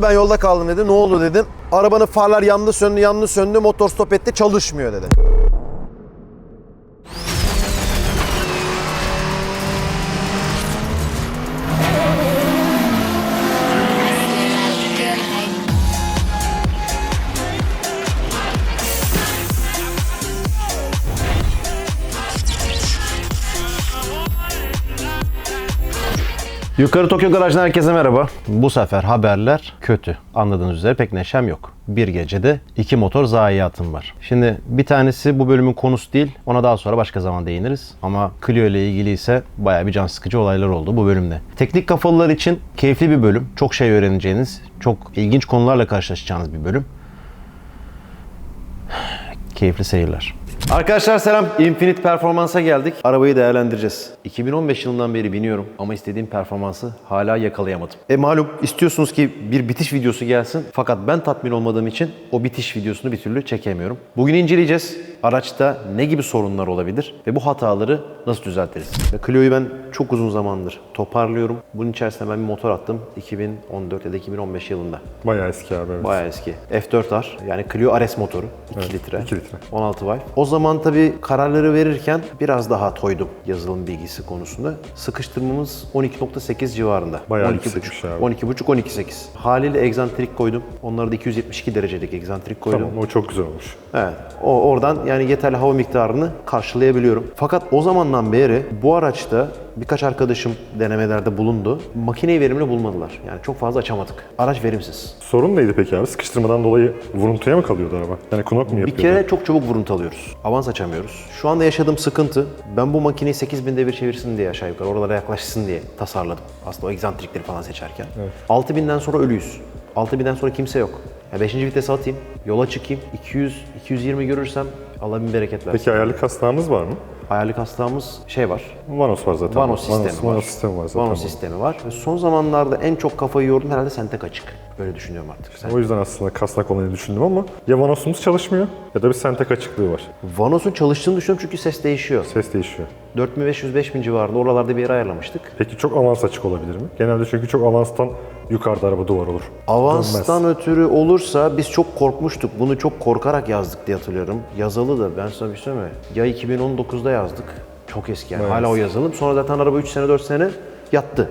aradı ben yolda kaldım dedi. Ne oldu dedim. Arabanın farlar yandı söndü yandı söndü motor stop etti çalışmıyor dedi. Yukarı Tokyo Garaj'dan herkese merhaba. Bu sefer haberler kötü. Anladığınız üzere pek neşem yok. Bir gecede iki motor zayiatım var. Şimdi bir tanesi bu bölümün konusu değil. Ona daha sonra başka zaman değiniriz. Ama Clio ile ilgili ise bayağı bir can sıkıcı olaylar oldu bu bölümde. Teknik kafalılar için keyifli bir bölüm. Çok şey öğreneceğiniz, çok ilginç konularla karşılaşacağınız bir bölüm. Keyifli seyirler. Arkadaşlar selam. Infinite Performance'a geldik. Arabayı değerlendireceğiz. 2015 yılından beri biniyorum ama istediğim performansı hala yakalayamadım. E malum istiyorsunuz ki bir bitiş videosu gelsin fakat ben tatmin olmadığım için o bitiş videosunu bir türlü çekemiyorum. Bugün inceleyeceğiz. Araçta ne gibi sorunlar olabilir ve bu hataları nasıl düzeltiriz? Ve Clio'yu ben çok uzun zamandır toparlıyorum. Bunun içerisine ben bir motor attım 2014 ya da 2015 yılında. Bayağı eski abi evet. Bayağı eski. F4R yani Clio RS motoru 2 litre. 2 litre. 16 valve. O zaman tabii kararları verirken biraz daha toydum yazılım bilgisi konusunda. Sıkıştırmamız 12.8 civarında. Bayağı 12.5. yüksekmiş abi. 12.5 12.8. Haliyle egzantrik koydum. Onları da 272 derecelik egzantrik koydum. Tamam o çok güzel olmuş. Evet. O oradan yani yeterli hava miktarını karşılayabiliyorum. Fakat o zamandan beri bu araçta birkaç arkadaşım denemelerde bulundu. Makineyi verimli bulmadılar. Yani çok fazla açamadık. Araç verimsiz. Sorun neydi peki abi? Sıkıştırmadan dolayı vuruntuya mı kalıyordu araba? Yani kunok mu Bir yapıyordu? kere çok çabuk vuruntu alıyoruz. Avans açamıyoruz. Şu anda yaşadığım sıkıntı ben bu makineyi 8000 devir çevirsin diye aşağı yukarı oralara yaklaşsın diye tasarladım. Aslında o egzantrikleri falan seçerken. 6000'den sonra ölüyüz. 6000'den sonra kimse yok. Ya 5. vitese atayım, yola çıkayım, 200 220 görürsem Allah bin bereket versin. Peki ayarlı kasnağımız var mı? Ayarlı kastığımız şey var. Vanos var zaten. Vanos sistemi Vanos, var. Vanos sistemi var zaten. Vanos sistemi var. Ve son zamanlarda en çok kafayı yordum herhalde Sentek açık. Böyle düşünüyorum artık. Sen- O yüzden aslında kasnak olayını düşündüm ama ya Vanos'umuz çalışmıyor ya da bir sentek açıklığı var. Vanos'un çalıştığını düşünüyorum çünkü ses değişiyor. Ses değişiyor. 4500-5000 civarında oralarda bir yere ayarlamıştık. Peki çok avans açık olabilir mi? Genelde çünkü çok avanstan yukarıda araba duvar olur. Avanstan Dönmez. ötürü olursa biz çok korkmuştuk. Bunu çok korkarak yazdık diye hatırlıyorum. Yazalı da ben sana bir şey söyleyeyim mi? Ya 2019'da yazdık. Çok eski yani. Hala o yazılım. Sonra zaten araba 3 sene 4 sene yattı.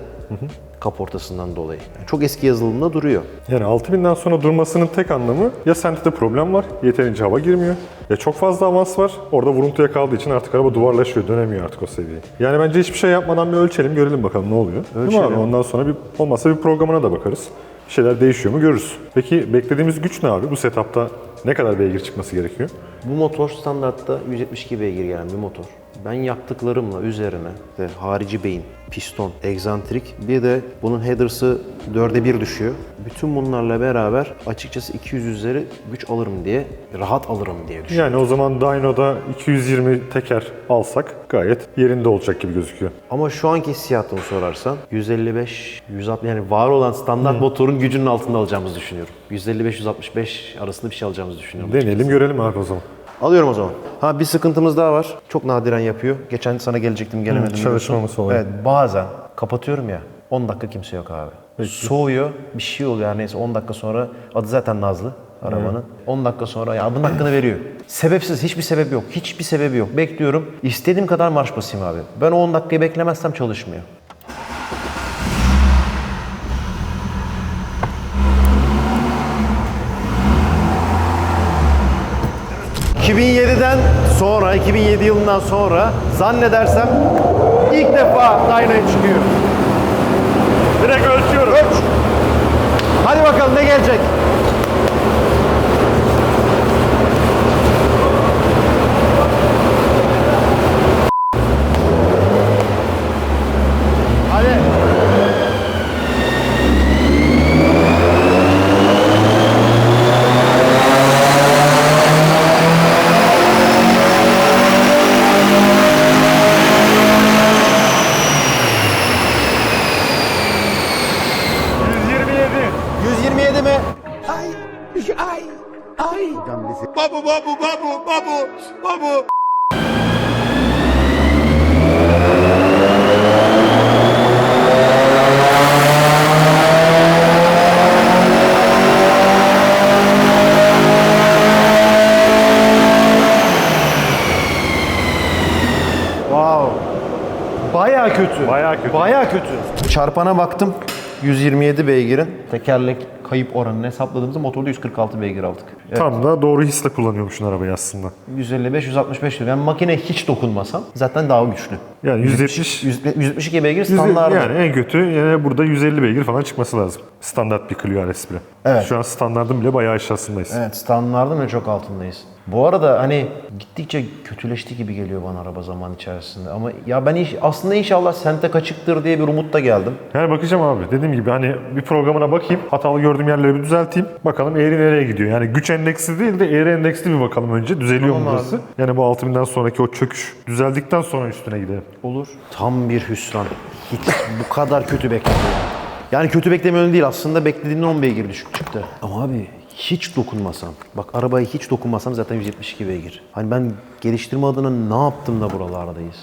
Kaportasından dolayı. Yani çok eski yazılımda duruyor. Yani 6000'den sonra durmasının tek anlamı ya sentede problem var, yeterince hava girmiyor. Ya çok fazla avans var, orada vuruntuya kaldığı için artık araba duvarlaşıyor, dönemiyor artık o seviyeye. Yani bence hiçbir şey yapmadan bir ölçelim, görelim bakalım ne oluyor. Değil mi abi? Ölçelim. Ondan sonra bir olmazsa bir programına da bakarız. Bir şeyler değişiyor mu görürüz. Peki beklediğimiz güç ne abi? Bu setupta ne kadar beygir çıkması gerekiyor? Bu motor standartta 172 beygir gelen bir motor. Ben yaptıklarımla üzerine işte harici beyin, piston, egzantrik bir de bunun header'sı 4'e 1 düşüyor. Bütün bunlarla beraber açıkçası 200 üzeri güç alırım diye, rahat alırım diye düşünüyorum. Yani o zaman dyno'da 220 teker alsak gayet yerinde olacak gibi gözüküyor. Ama şu anki hissiyatımı sorarsan 155, 160 yani var olan standart motorun gücünün altında alacağımızı düşünüyorum. 155-165 arasında bir şey alacağımızı düşünüyorum. Deneyelim görelim abi o zaman. Alıyorum o zaman. Ha bir sıkıntımız daha var. Çok nadiren yapıyor. Geçen sana gelecektim gelemedim. Hı, çalışmaması olayı. Evet bazen kapatıyorum ya 10 dakika kimse yok abi. Soğuyor bir şey oluyor her neyse 10 dakika sonra adı zaten Nazlı arabanın. 10 dakika sonra ya adının hakkını veriyor. Sebepsiz hiçbir sebep yok. Hiçbir sebebi yok. Bekliyorum. İstediğim kadar marş basayım abi. Ben o 10 dakikayı beklemezsem çalışmıyor. ...2007'den sonra, 2007 yılından sonra zannedersem ilk defa Dyno'ya çıkıyor. Direkt ölçüyorum. Ölç. Hadi bakalım ne gelecek? Çarpana baktım. 127 beygirin tekerlek kayıp oranını hesapladığımızda motorda 146 beygir aldık. Evet. Tam da doğru hisle kullanıyormuşsun arabayı aslında. 155 165 diyor. Yani makine hiç dokunmasam zaten daha güçlü. Yani 170 100 172 beygir standardı. Yani en kötü yani burada 150 beygir falan çıkması lazım. Standart bir Clio RS bile. Evet. Şu an standartın bile bayağı aşağısındayız. Evet standartın ve çok altındayız. Bu arada hani gittikçe kötüleşti gibi geliyor bana araba zaman içerisinde. Ama ya ben iş, aslında inşallah Sente kaçıktır diye bir umutla geldim. Yani bakacağım abi. Dediğim gibi hani bir programına bakayım. Hatalı gördüğüm yerleri bir düzelteyim. Bakalım eğri nereye gidiyor. Yani güç endeksi değil de eğri endeksli bir bakalım önce. Düzeliyor mu Tamam burası? Yani bu 6000'den sonraki o çöküş düzeldikten sonra üstüne gidelim. Olur. Tam bir hüsran. Hiç bu kadar kötü beklemiyordum. Yani kötü beklemiyorum değil aslında beklediğimden 10 beygir düşük çıktı. Ama abi hiç dokunmasam, bak arabaya hiç dokunmasam zaten 172 beygir. Hani ben geliştirme adına ne yaptım da buralardayız?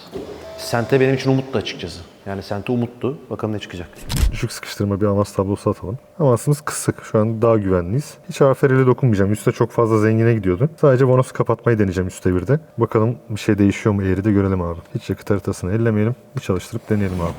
Sente benim için umuttu açıkçası. Yani Sente umuttu. Bakalım ne çıkacak. Düşük sıkıştırma bir avans tablosu atalım. Avansımız kısık. Şu an daha güvenliyiz. Hiç AFR'le dokunmayacağım. Üste çok fazla zengine gidiyordu. Sadece bonusu kapatmayı deneyeceğim üstte bir de. Bakalım bir şey değişiyor mu eğri de görelim abi. Hiç yakıt haritasını ellemeyelim. Bir çalıştırıp deneyelim abi.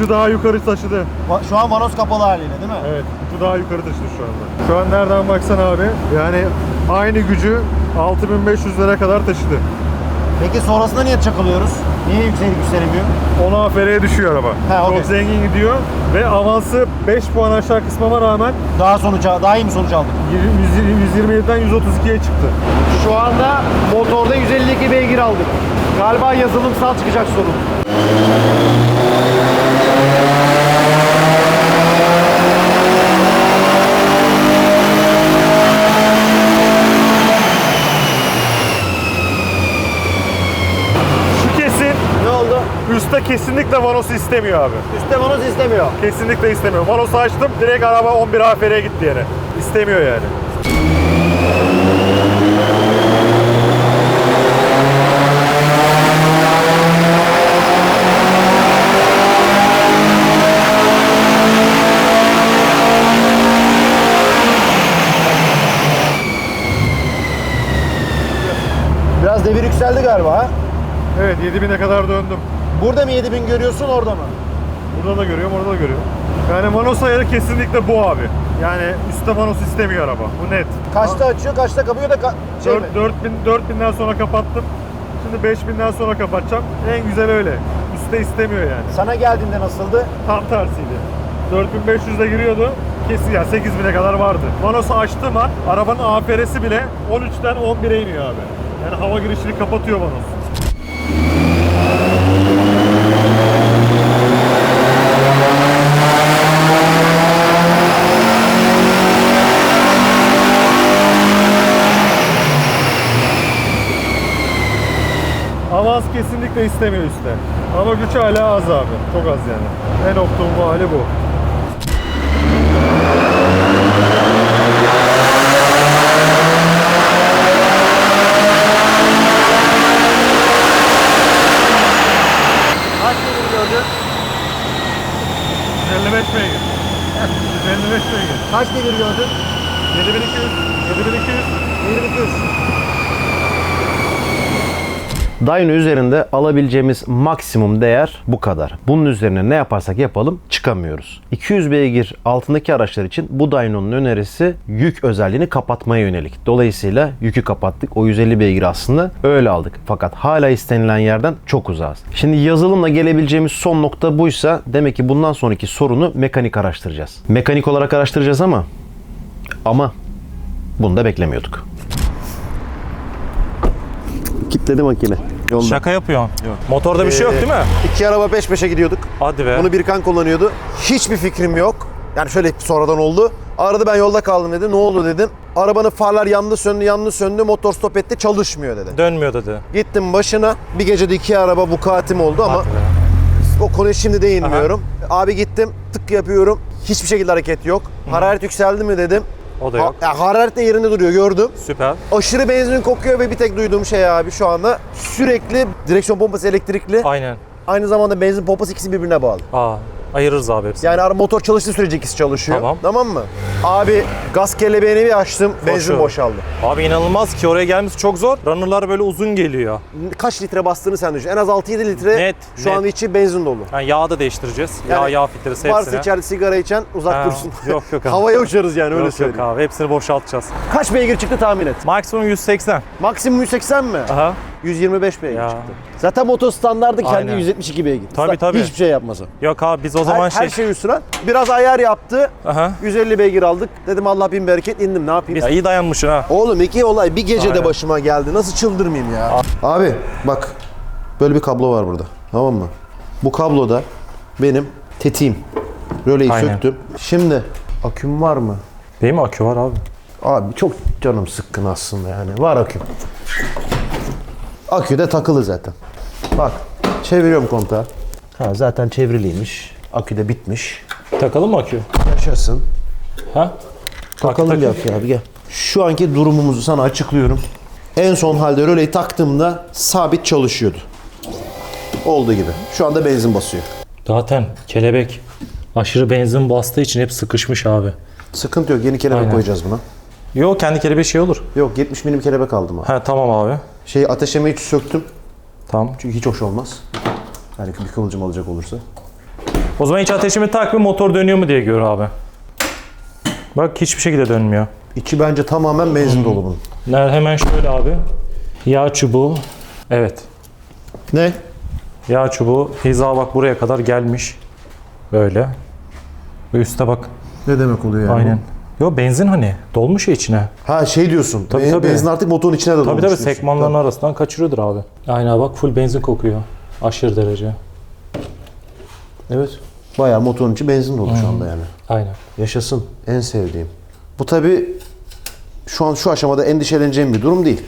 Gücü daha yukarı taşıdı. Şu an vanos kapalı haliyle değil mi? Evet, gücü daha yukarı taşıdı şu anda. Şu an nereden baksan abi, yani aynı gücü 6500'lere kadar taşıdı. Peki sonrasında niye çakılıyoruz? Niye yükselik yükselemiyor? 10 AFR'ye düşüyor araba. Ha, okey. Çok zengin gidiyor ve avansı 5 puan aşağı kısmama rağmen Daha sonuç daha iyi mi sonuç aldık? 127'den 132'ye çıktı. Şu anda motorda 152 beygir aldık. Galiba yazılımsal çıkacak sorun. Şu kesin Ne üstte kesinlikle Vanos'u istemiyor abi. Üstte vanos istemiyor. Kesinlikle istemiyor. Vanos'u açtım direkt araba 11 AFR'ye gitti yere. İstemiyor yani. Biraz devir yükseldi galiba ha? Evet 7000'e kadar döndüm. Burada mı 7000 görüyorsun orada mı? Burada da görüyorum, orada da görüyorum. Yani Manos ayarı kesinlikle bu abi. Yani üstte Manos istemiyor araba. Bu net. Kaçta açıyor, kaçta kapıyor da ka- şey mi? 4, 4000 4000'den sonra kapattım. Şimdi 5000'den sonra kapatacağım. En güzel öyle. Üstte istemiyor yani. Sana geldiğinde nasıldı? Tam tersiydi. 4500'de giriyordu. Kesin ya 8000'e kadar vardı. Manos'u açtığım an arabanın APR'si bile 13'ten 11'e iniyor abi. Yani hava girişini kapatıyor Manos. Avans kesinlikle istemiyor üstte. Ama güç hala az abi. Çok az yani. En optimum hali bu. Kaç devir gördün? 55 beygir. 155 beygir. Kaç devir gördün? 7200. 7200. 2200. Dyno üzerinde alabileceğimiz maksimum değer bu kadar. Bunun üzerine ne yaparsak yapalım çıkamıyoruz. 200 beygir altındaki araçlar için bu Dyno'nun önerisi yük özelliğini kapatmaya yönelik. Dolayısıyla yükü kapattık. O 150 beygir aslında öyle aldık. Fakat hala istenilen yerden çok uzağız. Şimdi yazılımla gelebileceğimiz son nokta buysa demek ki bundan sonraki sorunu mekanik araştıracağız. Mekanik olarak araştıracağız ama ama bunu da beklemiyorduk. Kitledi makine. Yolda. Şaka yapıyorsun. Motorda bir şey yok değil mi? İki araba peş peşe gidiyorduk. Hadi be. Bunu Birkan kullanıyordu. Hiçbir fikrim yok. Yani şöyle sonradan oldu. Arada ben yolda kaldım dedi. Ne oldu dedim. Arabanın farlar yandı söndü yandı söndü. Motor stop etti çalışmıyor dedi. Dönmüyor dedi. Gittim başına. Bir gecede iki araba vukuatim oldu ama Hadi be. o konuya şimdi değinmiyorum. Abi gittim tık yapıyorum. Hiçbir şekilde hareket yok. Hararet yükseldi mi dedim. O da Ha- yok. ya hararet de yerinde duruyor gördüm. Süper. Aşırı benzin kokuyor ve bir tek duyduğum şey abi şu anda sürekli direksiyon pompası elektrikli. Aynen. Aynı zamanda benzin pompası ikisi birbirine bağlı. Aa, ayırırız abi hepsini. Yani ara motor çalıştığı sürece ikisi çalışıyor. Tamam. mı? Abi gaz kelebeğini bir açtım. Benzin Koşuyor. boşaldı. Abi inanılmaz ki oraya gelmesi çok zor. Runner'lar böyle uzun geliyor. Kaç litre bastığını sen düşün. En az 6-7 litre Net, şu net. an içi benzin dolu. Yani yağı da değiştireceğiz. yağ, Yani yağ filtresi Varsa hepsine. içeride sigara içen uzak Ha, dursun. yok, yok abi. Havaya uçarız yani öyle Yok yok söyleyeyim. abi hepsini boşaltacağız. Kaç beygir çıktı tahmin et. Maksimum 180. Maksimum 180 mi? Aha. 125 beygir Ya. çıktı. Zaten motor standardı kendi Aynen. 172 beygir. Tabii, Sa- tabii. Hiçbir şey yapmasa. Yok abi biz o Her, zaman her şey... şey üstüne. Biraz ayar yaptı. Aha. 150 beygir aldık. Dedim Allah bin bereket indim ne yapayım. Ya iyi dayanmışsın ha. Oğlum iki olay bir gecede Aynen. başıma geldi. Nasıl çıldırmayayım ya? Abi bak böyle bir kablo var burada. Tamam mı? Bu kabloda benim tetiğim. Röleyi Aynen. söktüm. Şimdi aküm var mı? Değil mi akü var abi? Abi çok canım sıkkın aslında yani. Var aküm. Akü de takılı zaten. Bak çeviriyorum kontağı. Ha zaten çevriliymiş. Akü de bitmiş. Takalım mı akü? Yaşasın. Ha? Takalım tak. bir akü abi gel. Şu anki durumumuzu sana açıklıyorum. En son halde röleyi taktığımda sabit çalışıyordu. Olduğu gibi. Şu anda benzin basıyor. Zaten kelebek aşırı benzin bastığı için hep sıkışmış abi. Sıkıntı yok. Yeni kelebek Aynen. koyacağız buna. Yok kendi kelebeği şey olur. Yok 70 milim kelebek aldım abi. Ha tamam abi. Şey ateşlemeyi söktüm. Tamam. Çünkü hiç hoş olmaz. Yani bir kıvılcım alacak olursa. O zaman hiç ateşimi tak bir motor dönüyor mu diye gör abi. Bak hiçbir şekilde dönmüyor. İçi bence tamamen benzin dolu bunun. Nerede hemen şöyle abi. Yağ çubuğu. Evet. Ne? Yağ çubuğu hiza bak buraya kadar gelmiş. Böyle. Ve üste bak. Ne demek oluyor yani? Aynen. Yo benzin hani dolmuş ya içine. Ha şey diyorsun. Tabii, be- tabii. Benzin artık motorun içine de dolmuş Tabii tabii diyorsun. sekmanların Tamam. arasından kaçırıyordur abi. Aynen bak full benzin kokuyor. Aşırı derece. Evet. Bayağı motorun içi benzin dolu şu anda yani. Aynen. Yaşasın. En sevdiğim. Bu tabii şu an şu aşamada endişeleneceğim bir durum değil.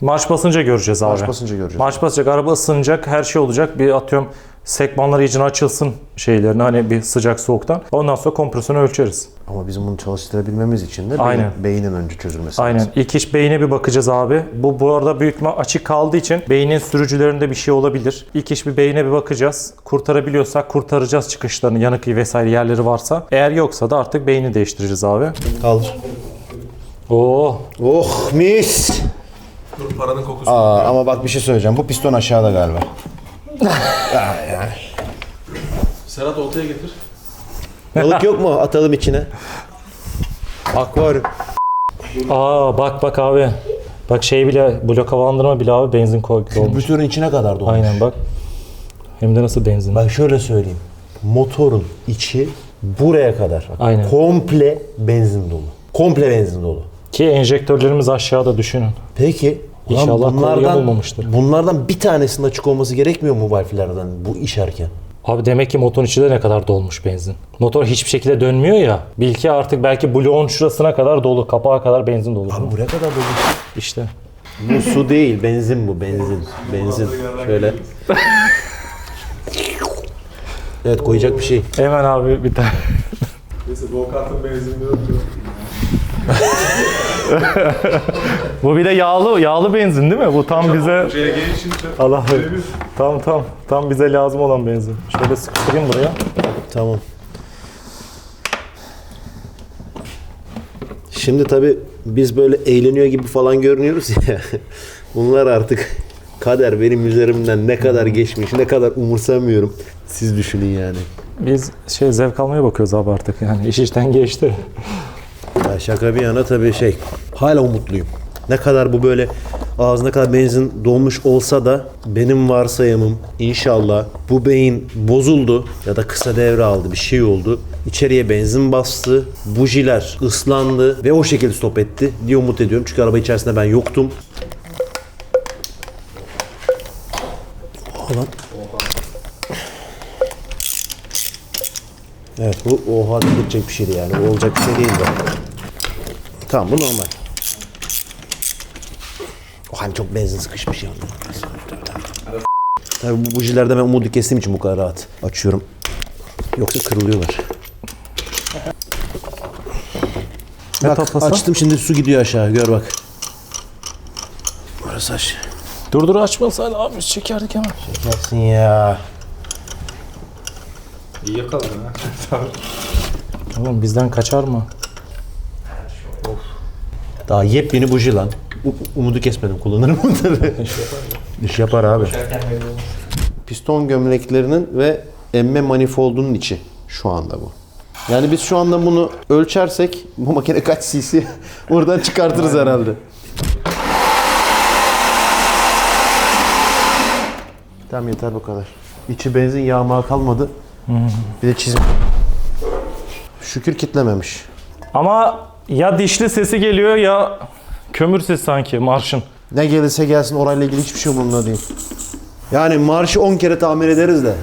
Marş basınca göreceğiz abi. Marş basınca göreceğiz. Marş basacak, araba ısınacak, her şey olacak. Bir atıyorum sekmanlar iyicine açılsın şeylerini hani bir sıcak soğuktan. Ondan sonra kompresyonu ölçeriz. Ama bizim bunu çalıştırabilmemiz için de beyin- Aynen. beynin önce çözülmesi Aynen. lazım. İlk iş beyine bir bakacağız abi. Bu bu arada büyük ihtimal açık kaldığı için beynin sürücülerinde bir şey olabilir. İlk iş bir beyine bir bakacağız. Kurtarabiliyorsak kurtaracağız çıkışlarını, yanık vesaire yerleri varsa. Eğer yoksa da artık beyni değiştireceğiz abi. Kaldır. Oo. Oh mis. Dur paranın kokusu. Aa, ama bak bir şey söyleyeceğim. Bu piston aşağıda galiba. Serhat oltaya getir. Balık yok mu? Atalım içine. Akvaryum. Aa bak bak abi. Bak şey bile blok havalandırma bile abi benzin koy olmuş. Külbütörün içine kadar dolmuş. Aynen bak. Hem de nasıl benzin. Ben şöyle söyleyeyim. Motorun içi buraya kadar. Aynen. Komple benzin dolu. Komple benzin dolu. Ki enjektörlerimiz aşağıda düşünün. Peki ulan İnşallah kolu yamulmamıştır. bunlardan bir tanesinin açık olması gerekmiyor mu valflerden bu işerken? Abi demek ki motorun içinde ne kadar dolmuş benzin. Motor hiçbir şekilde dönmüyor ya. Bil ki artık belki bloğun şurasına kadar dolu, kapağa kadar benzin dolu. Abi buraya kadar dolu. İşte. Bu su değil, benzin bu, benzin. Benzin. Şöyle. Evet koyacak bir şey. Hemen abi bir tane. Neyse go-kartın benzinini öpüyor. Bu bir de yağlı yağlı benzin değil mi? Bu tam bize CG için de Allah tam tam tam bize lazım olan benzin. Şöyle sıkıştırayım buraya. Tamam. Şimdi tabii biz böyle eğleniyor gibi falan görünüyoruz ya. Bunlar artık kader benim üzerimden ne kadar geçmiş, ne kadar umursamıyorum. Siz düşünün yani. Biz şey zevk almaya bakıyoruz abi artık yani iş işten geçti. Şaka bir yana tabii şey, hala umutluyum. Ne kadar bu böyle ağzına kadar benzin dolmuş olsa da benim varsayımım inşallah bu beyin bozuldu ya da kısa devre aldı bir şey oldu. İçeriye benzin bastı, bujiler ıslandı ve o şekilde stop etti diye umut ediyorum. Çünkü araba içerisinde ben yoktum. Oha lan. Evet bu oha dedirtecek bir şeydi yani. O olacak bir şey değildi. Tamam bu normal. O hani çok benzin sıkışmış ya. Tabii bu bujilerde ben umudu kestiğim için bu kadar rahat açıyorum. Yoksa kırılıyorlar. Ne Bak açtım şimdi su gidiyor aşağı gör bak. Burası aşağı. Dur dur açmasaydı abi biz çekerdik hemen. Gelsin ya. İyi yakaladın ha. Oğlum bizden kaçar mı? Daha yepyeni buji lan. U- umudu kesmedim kullanırım bunları. İş yapar abi. Piston gömleklerinin ve emme manifoldunun içi şu anda bu. Yani biz şu anda bunu ölçersek bu makine kaç cc buradan çıkartırız herhalde. Tamam yeter bu kadar. İçi benzin yağma kalmadı. Bir de çizim. Şükür kitlememiş. Ama ya dişli sesi geliyor ya kömür sesi sanki marşın. Ne gelirse gelsin orayla ilgili hiçbir şey umurumda değil. Yani marşı 10 kere tamir ederiz de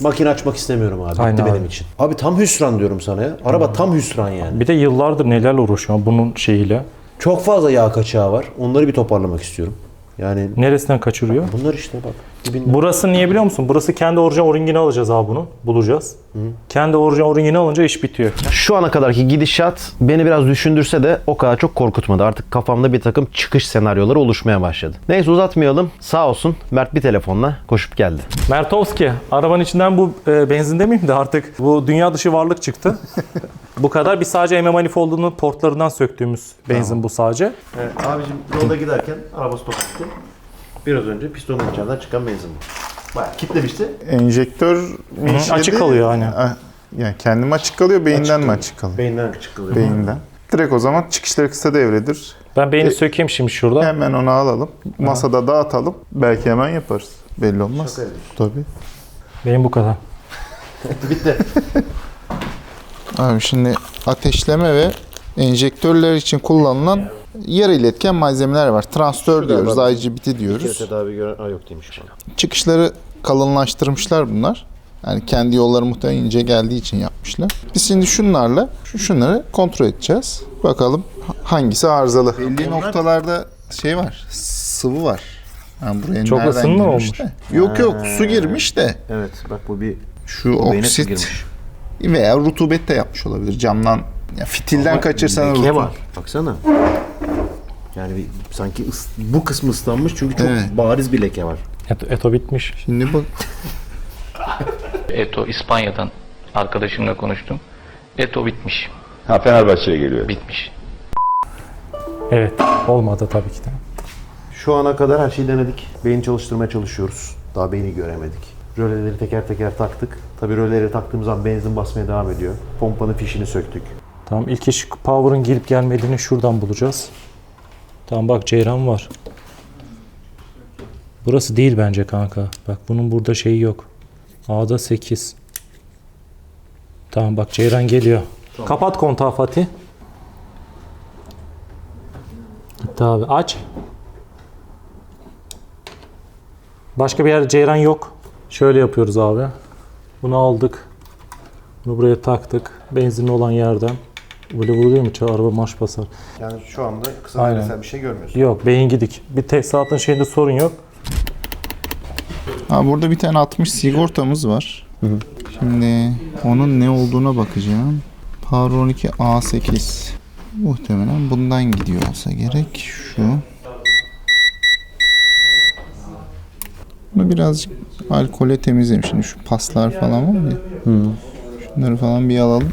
makine açmak istemiyorum abi. Bitti Aynen benim abi. için. Abi tam hüsran diyorum sana ya. Araba tam hüsran yani. Bir de yıllardır nelerle uğraşıyor bunun şeyiyle. Çok fazla yağ kaçağı var. Onları bir toparlamak istiyorum. Yani Neresinden kaçırıyor? bunlar işte bak. Dibinden. Burası niye biliyor musun? Burası kendi orijinal oringini alacağız abi bunu. Bulacağız. Kendi orijinal oringini alınca iş bitiyor. Şu ana kadarki gidişat beni biraz düşündürse de o kadar çok korkutmadı. Artık kafamda bir takım çıkış senaryoları oluşmaya başladı. Neyse uzatmayalım. Sağ olsun Mert bir telefonla koşup geldi. Mertovski, arabanın içinden bu e, benzin demeyeyim de artık bu dünya dışı varlık çıktı. bu kadar. Biz sadece MM manifoldunun portlarından söktüğümüz benzin bu sadece. Evet, abicim yolda giderken araba stop etti. Biraz önce pistonun içinden çıkan benzin bu. Bayağı kitlemişti. Enjektör mi işledi? açık kalıyor. Ah, Yani kendim açık kalıyor, beyinden mi açık kalıyor? Beyinden çıkılıyor. Beyinden. Direkt o zaman çıkışları kısa devredir. Ben beyni sökeyim şimdi şurada. Hemen onu alalım. Masada dağıtalım. Belki hemen yaparız. Belli olmaz. Şaka. Tabii. Beyin bu kadar. Bitti. Abi şimdi ateşleme ve enjektörler için kullanılan yarı iletken malzemeler var. Transistör diyoruz, bak. IGBT diyoruz. tedavi gören... Aa yok demiş bana. Çıkışları kalınlaştırmışlar bunlar. Yani kendi yolları muhtemelen ince geldiği için yapmışlar. Biz şimdi şunlarla şu şunları kontrol edeceğiz. Bakalım hangisi arızalı. Belli noktalarda şey var, sıvı var. Yani buraya Çok nereden ısınma girmiş olmuş. de. Yok yok su girmiş de Evet bak bu bir şu oksit girmiş. veya rutubet de yapmış olabilir. Camdan ya fitilden Ama kaçırsan leke rutubet. var. Baksana. Yani bir, sanki ıs- bu kısmı ıslanmış çünkü çok Evet. bariz bir leke var. Eto, eto bitmiş. Şimdi bak Eto İspanya'dan arkadaşımla konuştum. Eto bitmiş. Ha Fenerbahçe'ye geliyor. Bitmiş. Evet. Olmadı tabii ki de. Şu ana kadar her şeyi denedik. Beyin çalıştırmaya çalışıyoruz. Daha beyni göremedik. Röleleri teker teker taktık. Tabii röleleri taktığımız an benzin basmaya devam ediyor. Pompanın fişini söktük. Tamam ilk iş power'ın gelip gelmediğini şuradan bulacağız. Tamam bak Ceyran var. Burası değil bence kanka. Bak bunun burada şeyi yok. A'da 8. Tamam bak Ceyran geliyor. Kapat kontağı Fatih. Gitti abi. Aç. Başka bir yerde Ceyran yok. Şöyle yapıyoruz abi. Bunu aldık. Bunu buraya taktık. Benzinli olan yerden. Böyle vuruluyor mu? Çağ- Araba marş basar. Yani şu anda kısa Aynen. devresel bir şey görmüyorsun. Yok beyin gidik. Bir tesisatın şeyinde sorun yok. Ha burada bir tane 60 sigortamız var. Şimdi onun ne olduğuna bakacağım. Power 12 A8. Muhtemelen bundan gidiyor olsa gerek. Şu. Bunu birazcık alkole temizleyelim. Şimdi şu paslar falan var ya. Şunları falan bir alalım.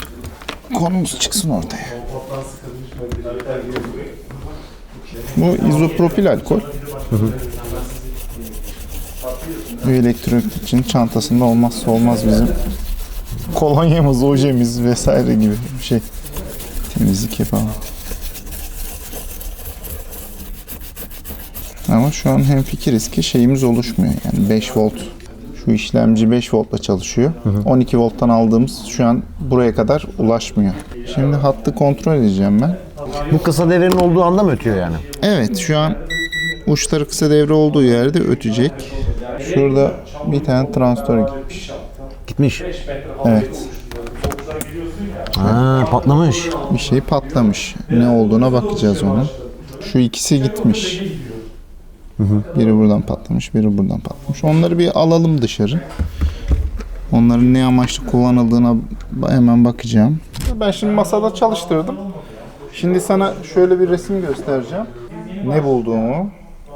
Konumuz çıksın ortaya. Bu izopropil alkol. Bu elektronik için çantasında olmazsa olmaz bizim. Kolonyamız, ojemiz vesaire gibi bir şey. Temizlik yapalım. Ama şu an hem fikiriz ki şeyimiz oluşmuyor. Yani 5 volt şu işlemci 5 voltla çalışıyor. 12 volttan aldığımız şu an buraya kadar ulaşmıyor. Şimdi hattı kontrol edeceğim ben. Bu kısa devrenin olduğu anda mı ötüyor yani? Evet şu an uçları kısa devre olduğu yerde ötecek. Şurada bir tane transistör gitmiş. Gitmiş. Evet. Ha patlamış. Bir şey patlamış. Ne olduğuna bakacağız onun. Şu ikisi gitmiş. Biri buradan patlamış, biri buradan patlamış. Onları bir alalım dışarı. Onların ne amaçlı kullanıldığına hemen bakacağım. Ben şimdi masada çalıştırdım. Şimdi sana şöyle bir resim göstereceğim. Ne bulduğumu.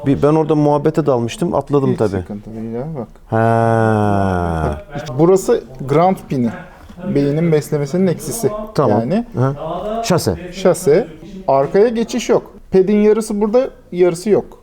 Bir, ben orada muhabbete dalmıştım. Atladım Hiç tabii. sıkıntı değil ha bak. Ha. Burası ground pini. Beynin beslemesinin eksisi. Tamam. Yani Ha. Şase. şase. Arkaya geçiş yok. Pedin yarısı burada, yarısı yok.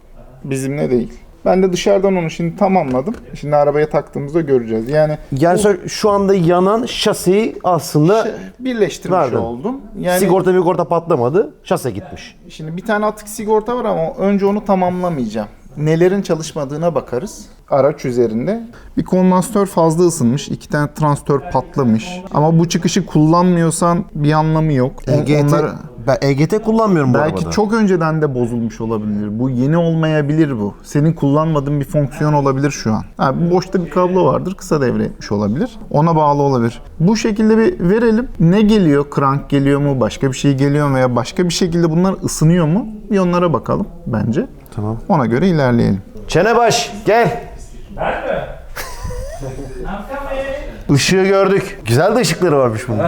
Bizimle değil. Ben de dışarıdan onu şimdi tamamladım. Şimdi arabaya taktığımızda göreceğiz. Yani Yani sen şu anda yanan şaseyi aslında birleştirmiş Verdin. oldum. Yani sigorta migorta patlamadı. Şase gitmiş. Şimdi bir tane atık sigorta var ama önce onu tamamlamayacağım. Nelerin çalışmadığına bakarız. Araç üzerinde. Bir kondansatör fazla ısınmış. iki tane transistör patlamış. Ama bu çıkışı kullanmıyorsan bir anlamı yok. EGT, onları- ben EGT kullanmıyorum bu belki arabada. çok önceden de bozulmuş olabilir. Bu yeni olmayabilir bu. Senin kullanmadığın bir fonksiyon olabilir şu an. Ha, boşta bir kablo vardır. Kısa devre etmiş olabilir. Ona bağlı olabilir. Bu şekilde bir verelim. Ne geliyor? Crank geliyor mu? Başka bir şey geliyor mu? Veya başka bir şekilde bunlar ısınıyor mu? Bir onlara bakalım bence. Tamam. Ona göre ilerleyelim. Çenebaş gel. Işığı gördük. Güzel de ışıkları varmış bunun.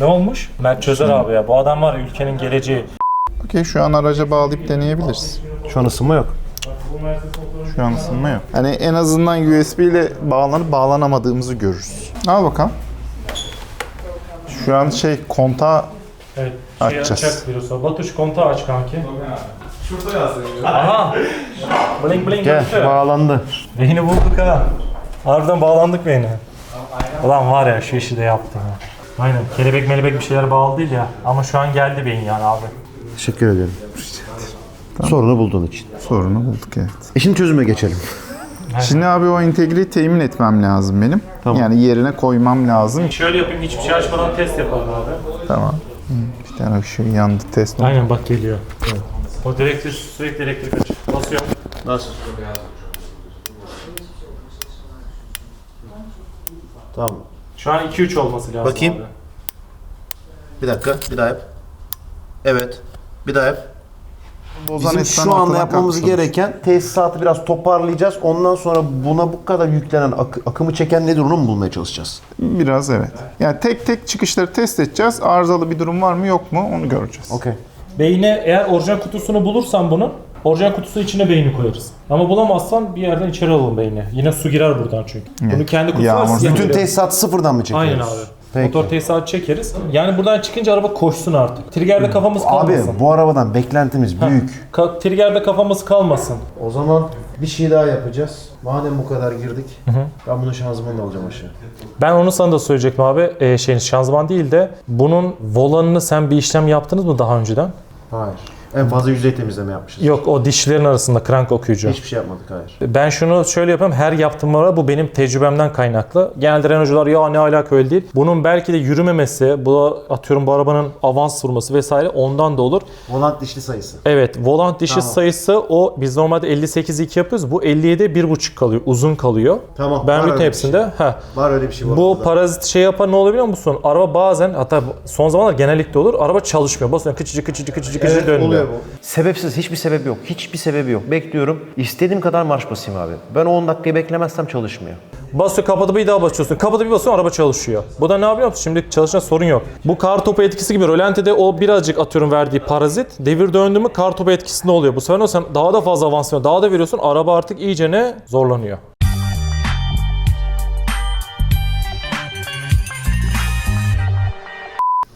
Ne olmuş? Mert çözer abi ya. Bu adam var ya ülkenin geleceği. Okey şu an araca bağlayıp deneyebiliriz. Şu an ısınma yok. Şu an ısınma yok. Hani en azından USB ile bağlanıp bağlanamadığımızı görürüz. Al bakalım. Şu an şey kontağı Evet. Açacağız. açacak virüsü. Batuş kontağı aç kanki. Şurada yazdım ya. Aha! Blink blink Gel götür. bağlandı. Beyni bulduk ha. Harbiden bağlandık beyni. Ulan var ya şu işi de yaptım ya. Aynen. Kelebek melebek bir şeyler bağlı değil ya. Ama şu an geldi beyin yani abi. Teşekkür ederim. Sorunu bulduğun için. sorunu bulduk evet. E şimdi çözüme geçelim. Şimdi abi o entegreyi temin etmem lazım benim. Tamam. Yani yerine koymam lazım. Şöyle yapayım hiçbir şey açmadan test yapalım abi. Tamam. Bir tane ışığı yandı test. Aynen bak geliyor. O direkt sürekli elektrik açık. Basıyor. Nasıl? Tamam. Şu an 2-3 olması lazım Bakayım. abi. Bir dakika, bir daha yap. Evet. Bir daha yap. Bozan Bizim şu anda ortadan yapmamız kalkmış olur. gereken tesisatı biraz toparlayacağız. Ondan sonra buna bu kadar yüklenen akı- akımı çeken nedir onu mu bulmaya çalışacağız? Biraz evet. Yani tek tek çıkışları test edeceğiz. Arızalı bir durum var mı yok mu onu göreceğiz. Okey. Beyne eğer orijinal kutusunu bulursan bunun orijinal kutusu içine beyni koyarız. Ama bulamazsan bir yerden içeri alalım beyni. Yine su girer buradan çünkü. Bunu kendi kutusu Yağmur. Bütün tesisatı sıfırdan mı çekiyoruz? Aynen abi. Peki. Motor tesisatı çekeriz. Yani buradan çıkınca araba koşsun artık. Trigger'de kafamız Abi kalmasın. bu arabadan beklentimiz büyük. Ka- trigger'de kafamız kalmasın. O zaman bir şey daha yapacağız. Madem bu kadar girdik, ben bunun şanzımanını alacağım aşağı. Ben onu sana da söyleyecektim abi. Ee, şeyin şanzıman değil de bunun volanını sen bir işlem yaptınız mı daha önceden? Hayır. En fazla yüzey temizleme yapmışız. Yok o dişlerin arasında krank okuyucu. Hiçbir şey yapmadık hayır. Ben şunu şöyle yapıyorum. Her yaptığım ara bu benim tecrübemden kaynaklı. Genelde Renault'cular ya ne alaka öyle değil. Bunun belki de yürümemesi, bu atıyorum bu arabanın avans vurması vesaire ondan da olur. Volant dişli sayısı. Evet, volant dişi Tamam. sayısı o biz normalde 58 yapıyoruz. Bu 57'ye 1.5 kalıyor. Uzun kalıyor. Tamam. Ben bütün öyle bir hepsinde. şey. Ha. Var öyle bir şey. Bu ortada. parazit şey yapan ne oluyor biliyor musun? Araba bazen hatta son zamanlar genellikle olur. Araba çalışmıyor. Basıyor kıçıcı kıçıcı kıçıcı kıçıcı Evet, dönüyor. oluyor bu. Sebepsiz hiçbir sebep yok. Hiçbir sebebi yok. Bekliyorum. İstediğim kadar marş basayım abi. Ben o 10 dakikayı beklemezsem çalışmıyor. Basıyor kapatıp bir daha basıyorsun. Kapatıp bir basıyorsun araba çalışıyor. Bu da ne yapıyor musun? Şimdi çalışan sorun yok. Bu kar topu etkisi gibi rölantide o birazcık atıyorum verdiği parazit devir döndü mü kar topu etkisinde oluyor. Bu sefer ne sen daha da fazla avans daha da veriyorsun. Araba artık iyice ne zorlanıyor.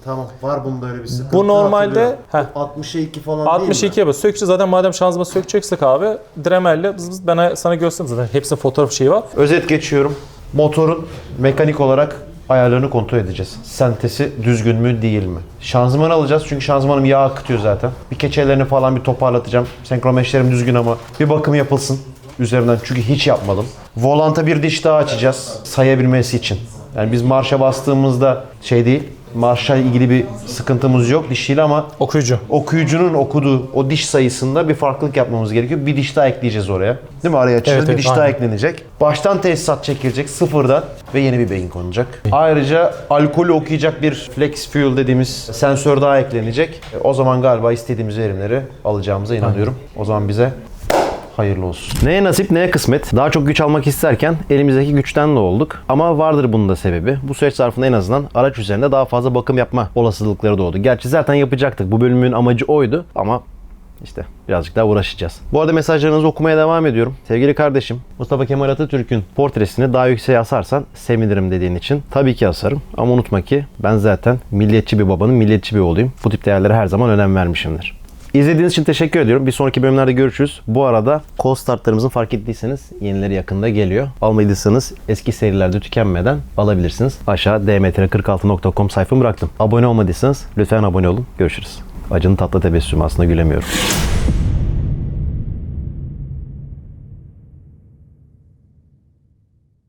Tamam. Var bunda öyle bir sıkıntı. Bu normalde heh, 60'a 2 falan 62 yapıyor. Sökeceğiz zaten madem şanzıma sökeceksek abi Dremel'le bız bız ben sana göstereyim zaten. Hepsinin fotoğraf şeyi var. Özet geçiyorum. Motorun mekanik olarak ayarlarını kontrol edeceğiz. Sentesi düzgün mü değil mi? Şanzıman alacağız çünkü şanzımanım yağ akıtıyor zaten. Bir keçelerini falan bir toparlatacağım. Senkromeşlerim düzgün ama bir bakım yapılsın üzerinden çünkü hiç yapmadım. Volanta bir diş daha açacağız sayabilmesi için. Yani biz marşa bastığımızda şey değil, marşa ilgili bir sıkıntımız yok dişiyle ama Okuyucu. okuyucunun okuduğu o diş sayısında bir farklılık yapmamız gerekiyor. Bir diş daha ekleyeceğiz oraya. Değil mi? Araya açacağız. Evet, bir evet, diş daha aynen. eklenecek. Baştan tesisat çekilecek sıfırdan ve yeni bir beyin konacak. Ayrıca alkolü okuyacak bir flex fuel dediğimiz sensör daha eklenecek. E, O zaman galiba istediğimiz verimleri alacağımıza inanıyorum. O zaman bize Hayırlı olsun. Neye nasip neye kısmet. Daha çok güç almak isterken elimizdeki güçten de olduk. Ama vardır bunun da sebebi. Bu süreç zarfında en azından araç üzerinde daha fazla bakım yapma olasılıkları doğdu. Gerçi zaten yapacaktık. Bu bölümün amacı oydu ama işte birazcık daha uğraşacağız. Bu arada mesajlarınızı okumaya devam ediyorum. Sevgili kardeşim Mustafa Kemal Atatürk'ün portresini daha yükseğe asarsan sevinirim dediğin için tabii ki asarım. Ama unutma ki ben zaten milliyetçi bir babanın milliyetçi bir oğluyum. Bu tip değerlere her zaman önem vermişimdir. İzlediğiniz için teşekkür ediyorum. Bir sonraki bölümlerde görüşürüz. Bu arada kol startlarımızın fark ettiyseniz yenileri yakında geliyor. Almadıysanız eski serilerde tükenmeden alabilirsiniz. Aşağı dmtr46.com sayfamı bıraktım. Abone olmadıysanız lütfen abone olun. Görüşürüz. Acının tatlı tebessümü aslında gülemiyorum.